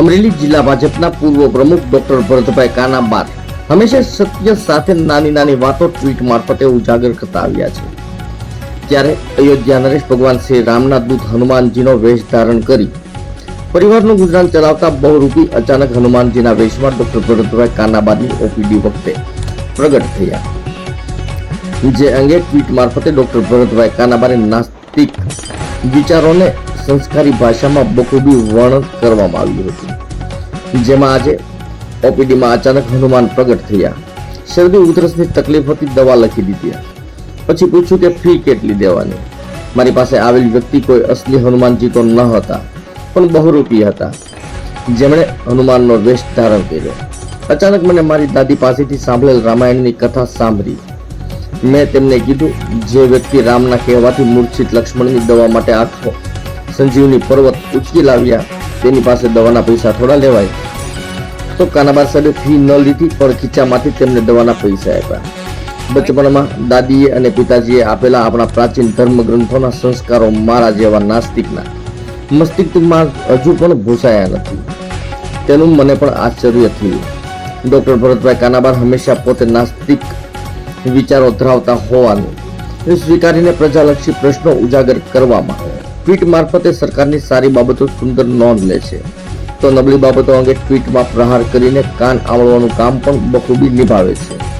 અમરેલી જિલ્લા ભાજપના પૂર્વ પ્રમુખ ડોક્ટર ભરતભાઈ કાનાબાદ હંમેશા સત્ય સાથે નાની નાની વાતો ટ્વીટ મારફતે ઉજાગર કરતા આવ્યા છે. ત્યારે અયોધ્યા નરેશ ભગવાન શ્રી રામના દૂત હનુમાનજીનો વેશ ધારણ કરી પરિવારનું ગુજરાન ચલાવતા બહુરૂપી અચાનક હનુમાનજીના વેશમાં ડોક્ટર ભરતભાઈ કાનાબાદની ઓપીડી વખતે પ્રગટ થયા. જે અંગે ટ્વીટ મારફતે ડોક્ટર ભરતભાઈ કાનાબારે નાસ્તિક વિચારોને સંસ્કારી ભાષામાં બખૂબી વર્ણન કરવામાં આવ્યું હતું. જેમાં આજે ઓપીડીમાં અચાનક હનુમાન પ્રગટ થયા. શરદી ઉધરસની તકલીફ હતી, દવા લખી દીધી. પછી પૂછ્યું કે ફી કેટલી દેવાની? મારી પાસે આવેલ વ્યક્તિ કોઈ અસલી હનુમાનજી તો ન હતા, પણ બહુરૂપી હતા. જેમણે હનુમાનનો વેશ ધારણ કર્યો. અચાનક મને મારી દાદી પાસેથી સાંભળેલ રામાયણની કથા સાંભળી. મેં તેમને કીધું, જે વ્યક્તિ રામના કહેવાથી મૂર્છિત લક્ષ્મણની દવા માટે આખો સંજીવની પર્વત ઉચકી લાવ્યા. તેની પાસે દવાના પૈસા થોડા લેવાય. તો કાનાબાર સાહેબે ફી ન લીધી, પણ ખીચામાંથી તેમને દવાના પૈસા આપ્યા. બચપણમાં દાદીએ અને પિતાજીએ આપેલા આપણા પ્રાચીન ધર્મગ્રંથોના સંસ્કારો મારા જેવા નાસ્તિકના. મસ્તિષ્કમાં હજુ પણ ભૂસાયા નથી. તેનું મને પણ આશ્ચર્ય થયું. ડૉક્ટર ભરતભાઈ કાનાબાર હંમેશા પોતે નાસ્તિક વિચારો ધરાવતા હોવાનું. એ સ્વીકારીને પ્રજાલક્ષી પ્રશ્નો ઉજાગર કરવામાં ટ્વીટ મારફતે સરકારની સારી બાબતો સુંદર નોંધ લે છે. તો નબળી બાબતો અંગે ટ્વીટમાં પ્રહાર કરીને કાન આવડવાનું કામ પણ બખૂબી નિભાવે છે.